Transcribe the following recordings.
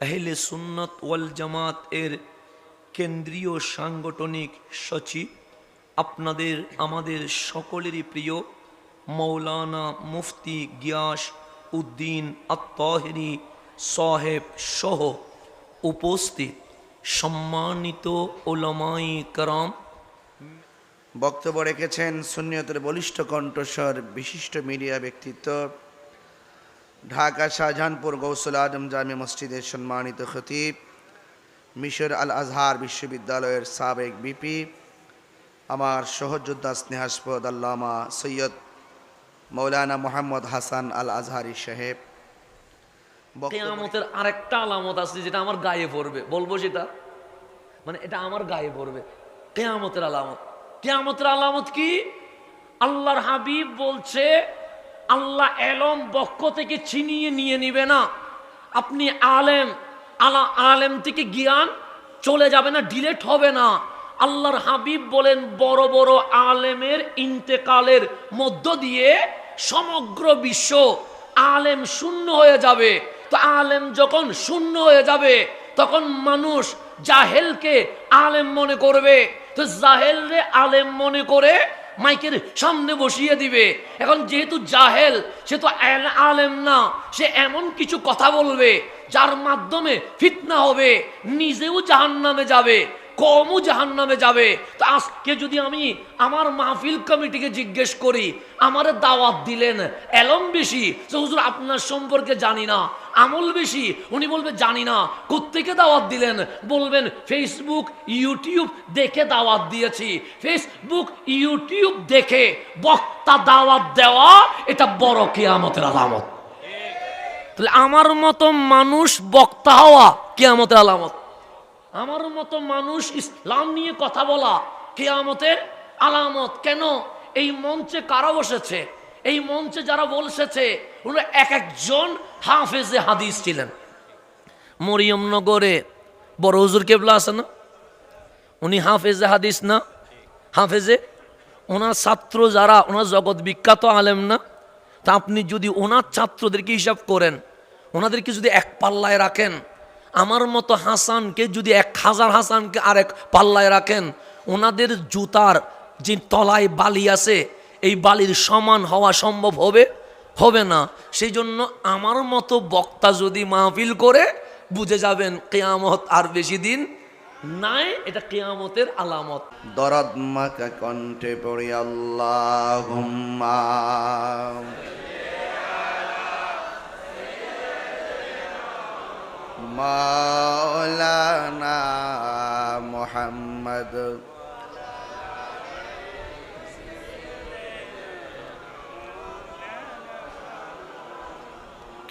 আহলে সুন্নত ওয়াল জামাত এর কেন্দ্রীয় সাংগঠনিক সচিব, আপনাদের, আমাদের সকলেরই প্রিয় মৌলানা মুফতি গিয়াস উদ্দিন আত্মহেরি সাহেব সহ উপস্থিত সম্মানিত ওলামাই কারাম। বক্তব্য রেখেছেন সুন্নিয়তের বলিষ্ঠ কণ্ঠস্বর, বিশিষ্ট মিডিয়া ব্যক্তিত্ব ঢাকা, শাহজাহানপুর, গৌসুল আদম জামে মসজিদের সম্মানিত খতিব, মিশর আল আজহার বিশ্ববিদ্যালয়ের সাবেক বিপি আমার সহযোদ্ধা স্নেহাস্পদ আল্লামা সৈয়দ মৌলানা মোহাম্মদ হাসান আল আজহারি সাহেব আরেকটা আলামত আছে যেটা আমার গায়ে পড়বে। বলব সেটা? মানে এটা আমার গায়ে পড়বে। কেয়ামতের আলামত। কেয়ামতের আলামত কি? আল্লাহর হাবিব বলছে আল্লাহ এলম বক্ষ থেকে ছিনিয়ে নিয়ে নিবে না। আপনি আলেম, আলা আলেম থেকে জ্ঞান চলে যাবে না, ডিলেট হবে না। আল্লাহর হাবিব বলেন, বড় বড় আলেমের ইন্তেকালের মধ্য দিয়ে সমগ্র বিশ্ব আলেম শূন্য হয়ে যাবে। তো আলেম যখন শূন্য হয়ে যাবে, তখন মানুষ জাহেলকে আলেম মনে করবে। তো জাহেলরে আলেম মনে করে মাইকের সামনে বসিয়ে দিবে। এখন যেহেতু জাহেল, সে তো আলেম না, সে এমন কিছু কথা বলবে, যার মাধ্যমে ফিতনা হবে, নিজেও জাহান্নামে যাবে, কমও জাহান নামে যাবে। তো আজকে যদি আমি আমার মাহফিল কমিটিকে জিজ্ঞেস করি, আমার দাওয়াত দিলেন, এলম বেশি যে হুজুর আপনার সম্পর্কে জানি না। আমল বেশি। উনি বলবে, জানি না। কোত্থেকে দাওয়াত দিলেন? বলবেন ফেসবুক ইউটিউব দেখে দাওয়াত দিয়েছি। ফেসবুক ইউটিউব দেখে বক্তা দাওয়াত দেওয়া, এটা বড় কেয়ামতের আলামত। তাহলে আমার মতো মানুষ বক্তা হওয়া কেয়ামতের আলামত। আমার মতো মানুষ ইসলাম নিয়ে কথা বলা কেয়ামতের আলামত। কেন? এই মঞ্চে কারা বসেছে? এই মঞ্চে যারা ওরা এক একজন হাফেজে হাদিস ছিলেন। মরিয়মনগরে বড় হুজুর কেবলা আছে না? উনি হাফেজে হাদিস না? হাফেজে? ওনার ছাত্র যারা, ওনার জগৎ বিখ্যাত আলেম না? তা আপনি যদি ওনার ছাত্রদেরকে হিসাব করেন, ওনাদেরকে যদি এক পাল্লায় রাখেন, আমার মতো হাসানকে যদি এক হাজার হাসানকে আরেক পাল্লায় রাখেন, ওনাদের জুতার যে তলায় বালি আছে, এই বালির সমান হওয়া সম্ভব হবে? হবে না। সেই জন্য আমার মতো বক্তা যদি মাহফিল করে, বুঝে যাবেন কেয়ামত আর বেশি দিন নাই, এটা কেয়ামতের আলামত। দরদ মাকা কণ্ঠে পড়ি আল্লাহ মাওলানা মোহাম্মদ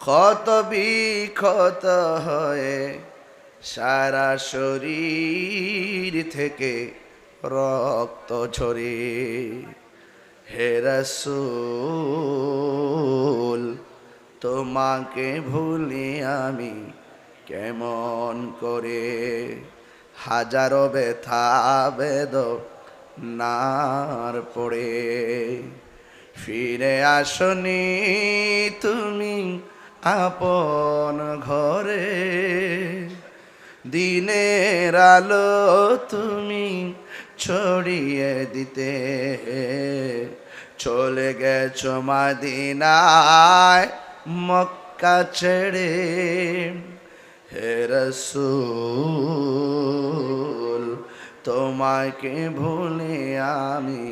ক্ষত বিক্ষত হয়ে সারা শরীর থেকে রক্ত ঝরে। হে রসুল, তোমাকে ভুলি আমি কেমন করে? হাজারো ব্যথা বেদ নার পড়ে। ফিরে আসনি তুমি আপন ঘরে দিনের আলো তুমি ছড়িয়ে দিতে চলে গেছো মাদিনায় মক্কা ছেড়ে। হে রসুল, তোমাকে ভুলে আমি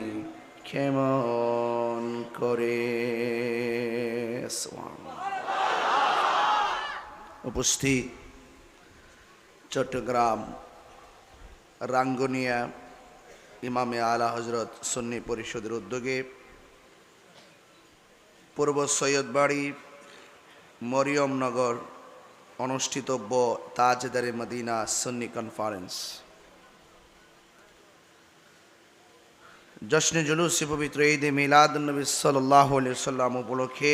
কেমন করে। উপস্থিত চট্টগ্রাম রাঙ্গুনিয়া ইমামে আলা হজরত সুন্নি পরিষদের উদ্যোগে পূর্ব সৈয়দবাড়ি মরিয়মনগর অনুষ্ঠিতব্য তাজদারে মদিনা সুন্নি কনফারেন্স জশ্নে জুলুসে পবিত্র ঈদে মিলাদুন্নবী সাল্লাহ সাল্লাম উপলক্ষে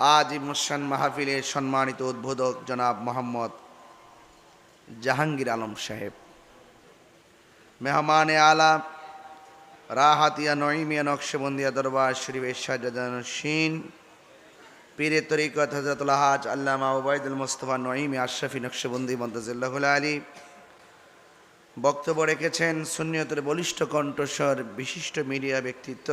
আজ মুসান মাহফিলের সম্মানিত উদ্বোধক জনাব মোহাম্মদ জাহাঙ্গীর আলম সাহেব। মেহমানে আলা, রাহাতিয়া নঈমিয়া নকশবন্দিয়া দরবার শরীফের শাহজাদানসীন পীরের তরিকত হজরতুল হাজ আল্লামা ওবায়দুল মোস্তফা নঈমি আশরাফি নকশবন্দি মন্তাজুল্লাহুল আলী বক্তব্য রেখেছেন সুন্নিয়তের বলিষ্ঠ কণ্ঠস্বর, বিশিষ্ট মিডিয়া ব্যক্তিত্ব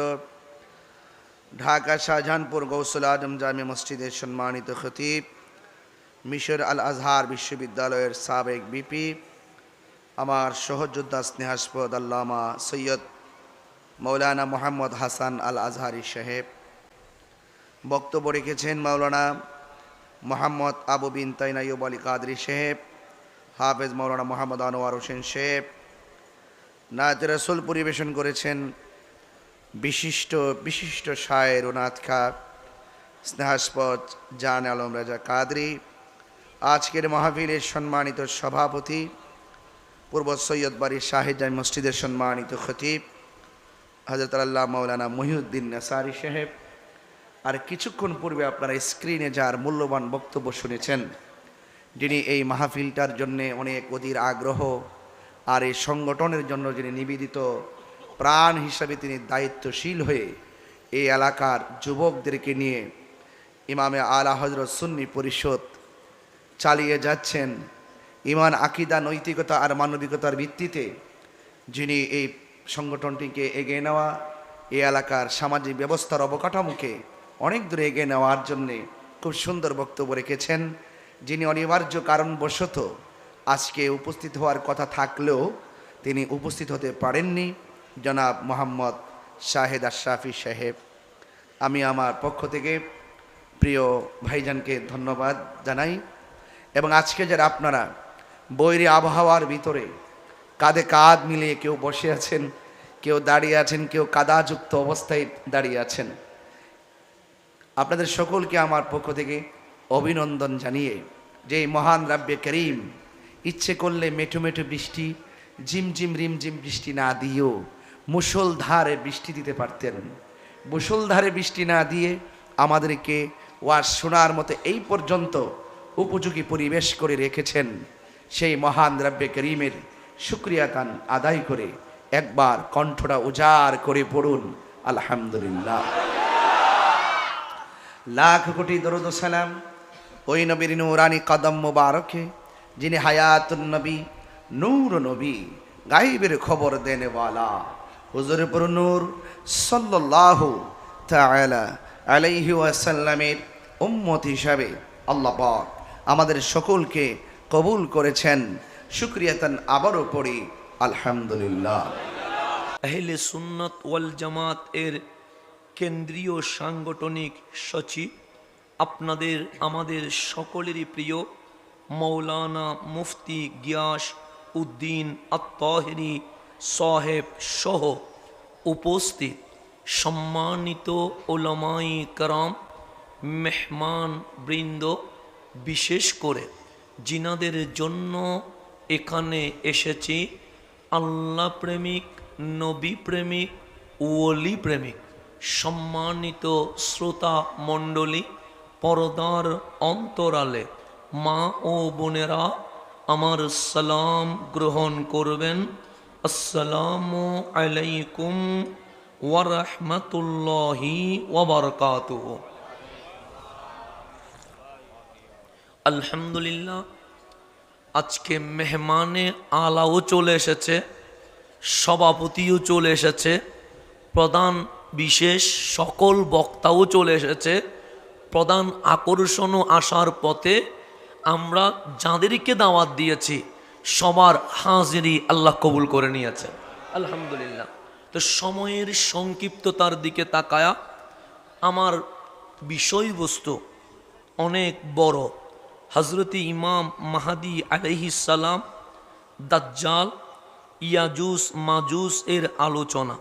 ঢাকা, শাহজাহানপুর, গৌসুল আজম জামে মসজিদের সম্মানিত খতিব, মিশর আল আজহার বিশ্ববিদ্যালয়ের সাবেক বিপি, আমার সহযোদ্ধা স্নেহাস্পদ আল্লামা সৈয়দ মৌলানা মোহাম্মদ হাসান আল আজহারি সাহেব। বক্তব্য রেখেছেন মাওলানা মোহাম্মদ আবু বিন তাইনাইব আলী কাদরি সাহেব, হাফেজ মৌলানা মোহাম্মদ আনোয়ার হোসেন সাহেব। নাত রসুল পরিবেশন করেছেন বিশিষ্ট বিশিষ্ট শায়ের ও নাথ খা, স্নেহাস্পদ জান আলম রাজা কাদরি, আজকের মাহফিলের সম্মানিত সভাপতি, পূর্ব সৈয়দ বাড়ি শাহেদ জামি মসজিদের সম্মানিত খতিব হজরত আল্লাহ মৌলানা মহিউদ্দিন নাসারি সাহেব। আর কিছুক্ষণ পূর্বে আপনারা স্ক্রিনে যার মূল্যবান বক্তব্য শুনেছেন, যিনি এই মাহফিলটার জন্যে অনেক অধীর আগ্রহ, আর এই সংগঠনের জন্য যিনি নিবেদিত প্রাণ হিসাবে তিনি দায়িত্বশীল হয়ে এই এলাকার যুবকদেরকে নিয়ে ইমামে আলা হজরত সুন্নি পরিষদ চালিয়ে যাচ্ছেন। ইমান, আকিদা, নৈতিকতা আর মানবিকতার ভিত্তিতে যিনি এই সংগঠনটিকে এগিয়ে নেওয়া, এই এলাকার সামাজিক ব্যবস্থার অবকাঠামোকে অনেক দূরে এগিয়ে নেওয়ার জন্যে খুব সুন্দর বক্তব্য রেখেছেন। যিনি অনিবার্য কারণবশত আজকে উপস্থিত হওয়ার কথা থাকলেও তিনি উপস্থিত হতে পারেননি। জনাব মোহাম্মদ শাহেদ আশরাফি সাহেব। আমি আমার পক্ষ থেকে প্রিয় ভাইজানকে ধন্যবাদ জানাই এবং আজকে যারা আপনারা বৈরী আবহাওয়ার ভিতরে কাঁধে কাঁধ মিলিয়ে কেউ বসে আছেন, কেউ দাঁড়িয়ে আছেন, কেউ কাদাযুক্ত অবস্থায় দাঁড়িয়ে আছেন, আপনাদের সকলকে আমার পক্ষ থেকে অভিনন্দন জানিয়ে যে মহান রাব্যে করিম ইচ্ছে করলে মেঠো মেঠো বৃষ্টি, ঝিমঝিম রিমঝিম বৃষ্টি না দিয়েও মুষলধারে বৃষ্টি দিতে পারতেন। মুষলধারে বৃষ্টি না দিয়ে আমাদেরকে ওয়াজ শোনার মতো এই পর্যন্ত উপযোগী পরিবেশ করে রেখেছেন সেই মহান দ্রব্যে করিমের শুক্রিয়া তান আদায় করে একবার কণ্ঠটা উজাড় করে পড়ুন, আলহামদুলিল্লাহ। লাখ কোটি দরুদ সালাম ওই নবীর নূরানি কদম মুবারকে, যিনি হায়াতুন নবী, নূর নবী, গাইবের খবর দেনেওয়ালা। হুজুর পুর নূর সাল্লাল্লাহু তাআলা আলাইহি ওয়াসাল্লামের উম্মত হিসাবে আল্লাহ পাক আমাদের সকলকে কবুল করেছেন। শুক্রিয়াতান আবারও পড়ি, আলহামদুলিল্লাহ। আহলে সুন্নত ওয়াল জামাত এর কেন্দ্রীয় সাংগঠনিক সচিব, আপনাদের, আমাদের সকলেরই প্রিয় মৌলানা মুফতি গিয়াস উদ্দিন আত্মহেরি সাহেব সহ উপস্থিত সম্মানিত ওলামাই কারাম, মেহমান বৃন্দ, বিশেষ করে জিনাদের জন্য এখানে এসেছি। আল্লাহ প্রেমিক, নবী প্রেমিক, ওলি প্রেমিক, সম্মানিত শ্রোতা মণ্ডলী, পরদার অন্তরালে মা ও বোনেরা আমার সালাম গ্রহণ করবেন। আসসালামু আলাইকুম ওয়ারহমতুল্লাহি ওবরকাতুহ আলহামদুলিল্লাহ, আজকে মেহমানে আলাও চলে এসেছে, সভাপতিও চলে এসেছে, প্রধান বিশেষ সকল বক্তাও চলে এসেছে, প্রধান আকর্ষণও আসার পথে আমরা যাদেরকে দাওয়াত দিয়েছি সবার হাজিরি আল্লাহ কবুল করে নিয়েছে। আলহামদুলিল্লাহ। তো সময়ের সংক্ষিপ্ততার দিকে তাকায়া আমার বিষয়বস্তু অনেক বড়। হজরতি ইমাম মাহাদি আলহিসাল্লাম দাজ্জাল, ইয়াজুস, মাজুস এর আলোচনা,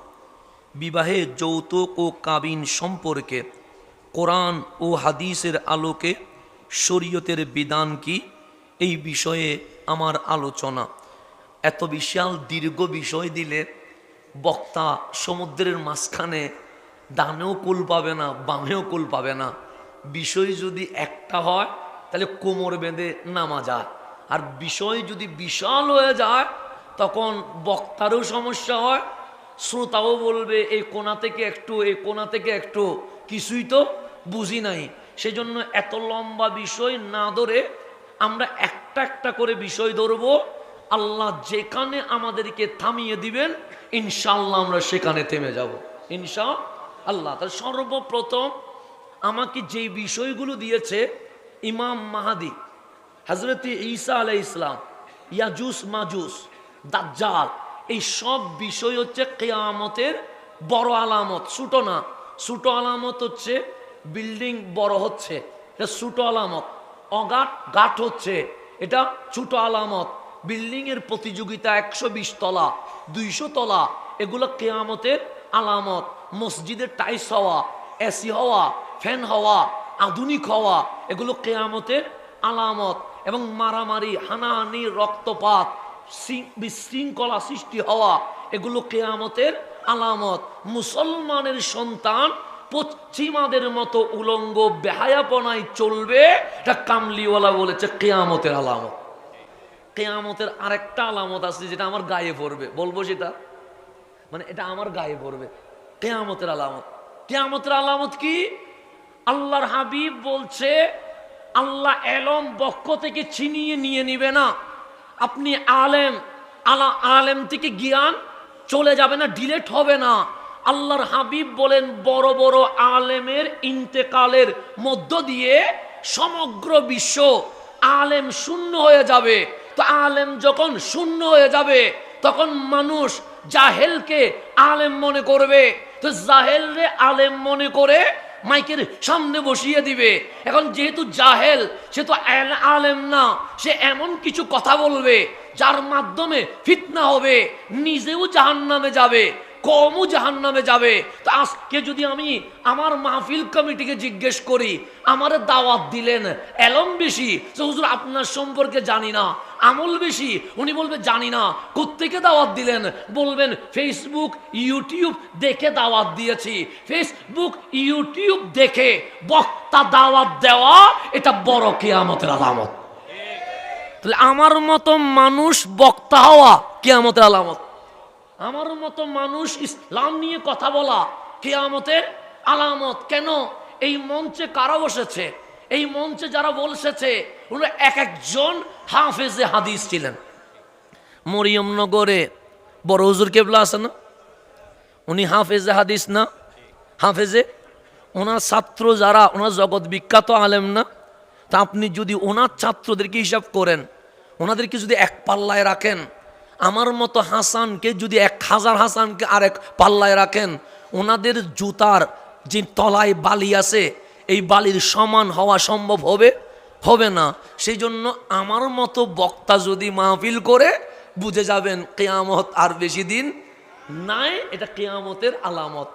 বিবাহে যৌতুক ও কাবিন সম্পর্কে কোরআন ও হাদিসের আলোকে শরীয়তের বিধান কি? এই বিষয়ে আমার আলোচনা। এত বিশাল, দীর্ঘ বিষয় দিলে বক্তা সমুদ্রের মাঝখানে ডানেও কুল পাবে না, বামেও কুল পাবে না। বিষয় যদি একটা হয়, তাহলে কোমর বেঁধে নামা যায়। আর বিষয় যদি বিশাল হয়ে যায়, তখন বক্তারও সমস্যা হয়, শ্রোতাও বলবে এই কোনা থেকে একটু এই কোনা থেকে একটু। কিছুই তো বুঝি নাই। সেজন্য এত লম্বা বিষয় না ধরে আমরা একটা একটা করে বিষয় ধরবো। আল্লাহ যেখানে আমাদেরকে থামিয়ে দিবেন ইনশাল্লাহ আমরা সেখানে থেমে যাব। ইনশা আল্লাহ তার সর্বপ্রথম আমাকে যেই বিষয়গুলো দিয়েছে, ইমাম মাহাদি হজরত ঈসা আলাই ইসলাম ইয়াজুস মাজুস, দাজ্জাল, এই সব বিষয় হচ্ছে কেয়ামতের বড় আলামত। ছোটো না, ছোটো আলামত হচ্ছে, বিল্ডিং বড় হচ্ছে, এটা আলামত। অগাট গাঠ হচ্ছে। এটা ছোট আলামত। বিল্ডিং এর প্রতিযোগিতা একশো বিশ তলা, দুইশো তলা, এগুলো কেয়ামতের আলামত। মসজিদের টাইস হওয়া এসি হওয়া, ফ্যান হওয়া, আধুনিক হওয়া, এগুলো কেয়ামতের আলামত। এবং মারামারি, হানাহানি, রক্তপাত বিশৃঙ্খলা সৃষ্টি হওয়া, এগুলো কেয়ামতের আলামত। মুসলমানের সন্তান পশ্চিমাদের মতো উলঙ্গ বেহায়াপনায় চলবে, এটা কামলিওয়ালা বলেছে কেয়ামতের আলামত। কেয়ামতের আরেকটা আলামত আছে যেটা আমার গায়ে পড়বে। বলব সেটা? মানে এটা আমার গায়ে পড়বে। কেয়ামতের আলামত। কেয়ামতের আলামত কি? আল্লাহর হাবিব বলছে, আল্লাহ এলম বক্ষ থেকে ছিনিয়ে নিয়ে নিবে না। আপনি আলেম, আলা আলেম থেকে জ্ঞান চলে যাবে না, ডিলেট হবে না। আল্লাহর হাবিব বলেন, বড় বড় আলেমের ইন্তেকালের মধ্য দিয়ে সমগ্র বিশ্ব আলেম শূন্য হয়ে যাবে। তো আলেম যখন শূন্য হয়ে যাবে, তখন মানুষ জাহেলকে আলেম মনে করবে। তো জাহেলরে আলেম মনে করে মাইকের সামনে বসিয়ে দিবে। এখন যেহেতু জাহেল, সে তো আলেম না, সে এমন কিছু কথা বলবে, যার মাধ্যমে ফিতনা হবে, নিজেও জাহান্নামে যাবে। কমও জাহান নামে যাবে। তো আজকে যদি আমি আমার মাহফিল কমিটিকে জিজ্ঞেস করি, আমার দাওয়াত দিলেন এলম বেশি? তো হুজুর, আপনার সম্পর্কে জানি না। আমল বেশি? উনি বলবে, জানি না। কোত্থেকে দাওয়াত দিলেন? বলবেন, ফেসবুক, ইউটিউব দেখে দাওয়াত দিয়েছি। ফেসবুক, ইউটিউব দেখে বক্তা দাওয়াত দেওয়া, এটা বড় কেয়ামতের আলামত। তাহলে আমার মতো মানুষ বক্তা হওয়া কেয়ামতের আলামত। আমার মতো মানুষ ইসলাম নিয়ে কথা বলা কেয়ামতের আলামত কেন? এই মঞ্চে কারা বসেছে? এই মঞ্চে যারা বলছেছে ওরা এক একজন হাফেজে হাদিস ছিলেন। মরিয়মনগরে বড় হুজুর কেবলা আছে না? উনি হাফেজে হাদিস না? হাফেজে? ওনার ছাত্র যারা, ওনার জগৎ বিখ্যাত আলেম না? তা আপনি যদি ওনার ছাত্রদেরকে হিসাব করেন, ওনাদেরকে যদি এক পাল্লায় রাখেন আমার মতো হাসানকে যদি এক হাজার হাসানকে আরেক পাল্লায় রাখেন, ওনাদের জুতার যে তলায় বালি আছে, এই বালির সমান হওয়া সম্ভব হবে? হবে না। সেই জন্য আমার মতো বক্তা যদি মাহফিল করে, বুঝে যাবেন কেয়ামত আর বেশি দিন নাই, এটা কেয়ামতের আলামত।